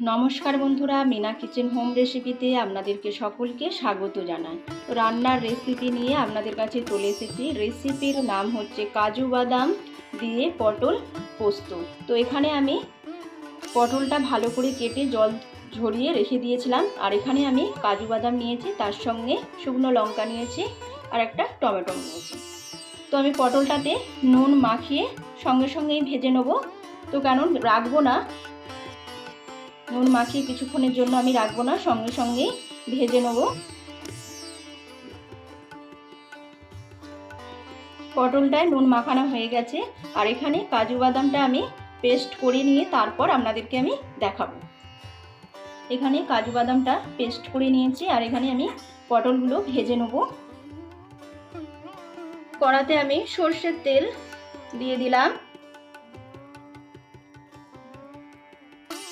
নমস্কার বন্ধুরা, Mina kitchen home রেসিপিতে আপনাদেরকে সকলকে স্বাগত জানাই। রান্নার রেসিপি নিয়ে আপনাদের কাছে চলে এসেছি। রেসিপির নাম হচ্ছে কাজু বাদাম দিয়ে পটল পোস্ত। তো এখানে আমি পটলটা ভালো করে কেটে জল ঝরিয়ে রেখে দিয়েছিলাম। আর এখানে আমি কাজু বাদাম নিয়েছি, তার সঙ্গে শুকনো লঙ্কা নিয়েছি আর একটা টমেটো নিয়েছি। তো আমি পটলটাতে নুন মাখিয়ে সঙ্গে সঙ্গেই ভেজে নেব। তো কেন রাখব না নুন মাখিয়ে কিছুক্ষণের জন্য আমি রাখব না, সঙ্গে সঙ্গেই ভেজে নেব। পটলটায় নুন মাখানো হয়ে গেছে, আর এখানে কাজু বাদামটা আমি পেস্ট করে নিয়ে তারপর আপনাদেরকে আমি দেখাবো। এখানে কাজু বাদামটা পেস্ট করে নিয়েছি, আর এখানে আমি পটলগুলো ভেজে নেব। কড়াতে আমি সর্ষের তেল দিয়ে দিলাম।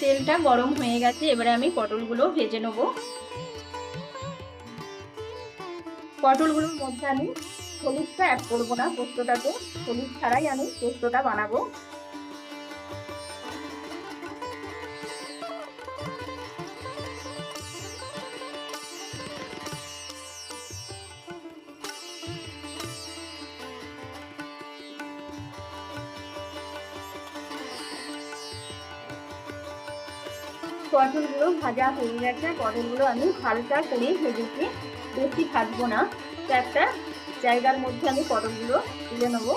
তেলটা গরম হয়ে গেছে, এবারে আমি পটলগুলো ভেজে নেব। পটলগুলোর মধ্যে আমি হলুদটা অ্যাড করব না পোস্তটাতে হলুদ ছাড়াই আমি পোস্তটা বানাবো। পটলগুলো ভাজা হয়ে গেছে পটলগুলো আমি হালকা করে ভেজেছি। বেশি ভাজবো না। তো একটা জায়গার মধ্যে আমি পটলগুলো তুলে নেব।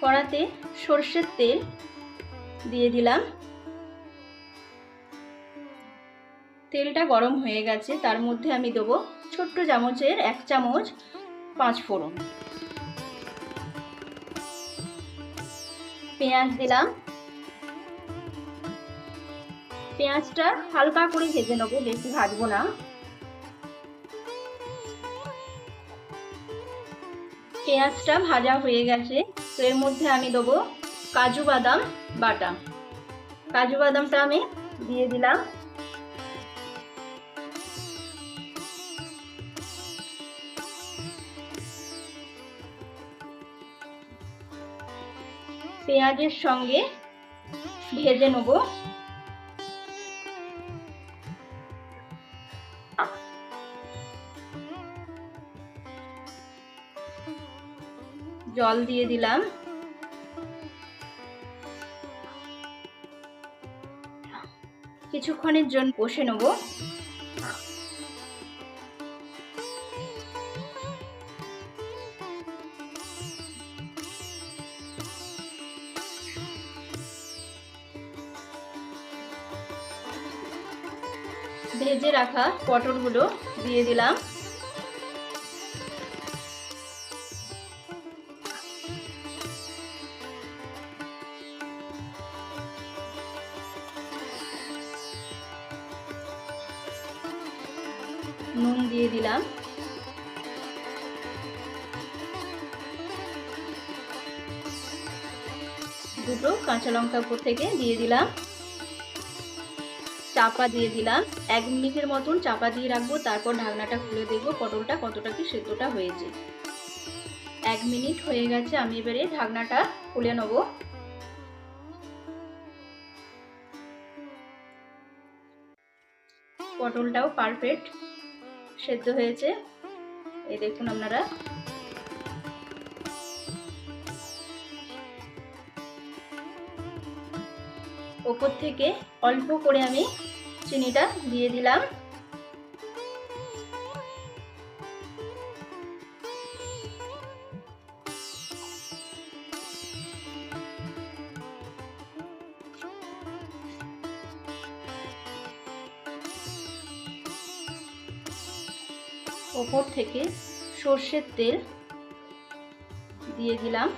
কড়াতে সর্ষের তেল দিয়ে দিলাম। তেলটা গরম হয়ে গেছে, তার মধ্যে আমি দেবো ছোট্ট চামচের এক চামচ পাঁচ ফোড়ন। পেঁয়াজ দিলাম। পেঁয়াজটা হালকা করে ভেজে নেব, বেশি ভাজবো না। পেঁয়াজটা ভাজা হয়ে গেছে তো এর মধ্যে আমি দেবো কাজু বাদাম বাটা। কাজু বাদামটা আমি দিয়ে দিলাম। পেঁয়াজের সঙ্গে ভেজে নেব। জল দিয়ে দিলাম। কিছুক্ষণের জন্য কষে নেব। ভেজে রাখা পটলগুলো দিয়ে দিলাম। নুন দিয়ে দিলাম। দুটো কাঁচা লঙ্কা থেকে দিয়ে দিলাম। চাপা দিয়ে দিলাম। এক মিনিটের মতন চাপা দিয়ে রাখব, তারপর ঢাকনাটা খুলে দেখব পটলটা কতটা কি সেদ্ধটা হয়েছে। এক মিনিট হয়ে গেছে, আমি এবারে ঢাকনাটা খুলে নেব। পটলটাও পারফেক্ট সেদ্ধ হয়েছে। এই দেখুন আপনারা। ওপর থেকে অল্প করে আমি চিনিটা দিয়ে দিলাম। ওপর থেকে সর্ষের তেল দিয়ে দিলাম।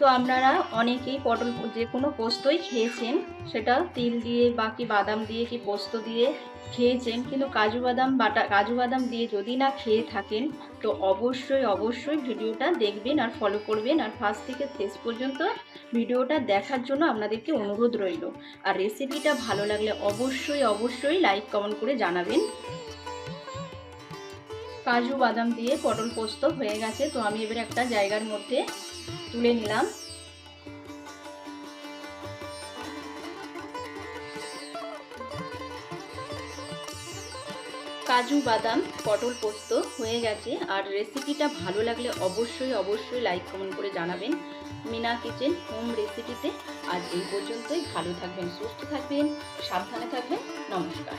তো আপনারা অনেকেই পটল যে কোনো পোস্তই খেয়েছেন, সেটা তিল দিয়ে বা কি বাদাম দিয়ে কি পোস্ত দিয়ে খেয়েছেন, কিন্তু কাজু বাদাম বাটা, কাজু বাদাম দিয়ে যদি না খেয়ে থাকেন, তো অবশ্যই অবশ্যই ভিডিওটা দেখবেন আর ফলো করবেন। আর ফার্স্ট থেকে শেষ পর্যন্ত ভিডিওটা দেখার জন্য আপনাদেরকে অনুরোধ রইল। আর রেসিপিটা ভালো লাগলে অবশ্যই অবশ্যই লাইক কমেন্ট করে জানাবেন। কাজু বাদাম দিয়ে পটল পোস্ত হয়ে গেছে, তো আমি এবার একটা জায়গার মধ্যে তুলে নিলাম। কাজু, বাদাম, পটল পোস্ত হয়ে গেছে। আর রেসিপিটা ভালো লাগলে অবশ্যই অবশ্যই লাইক কমেন্ট করে জানাবেন। মিনা কিচেন হোম রেসিপিতে আজ এই পর্যন্তই। ভালো থাকবেন, সুস্থ থাকবেন, সাবধানে থাকবেন। নমস্কার।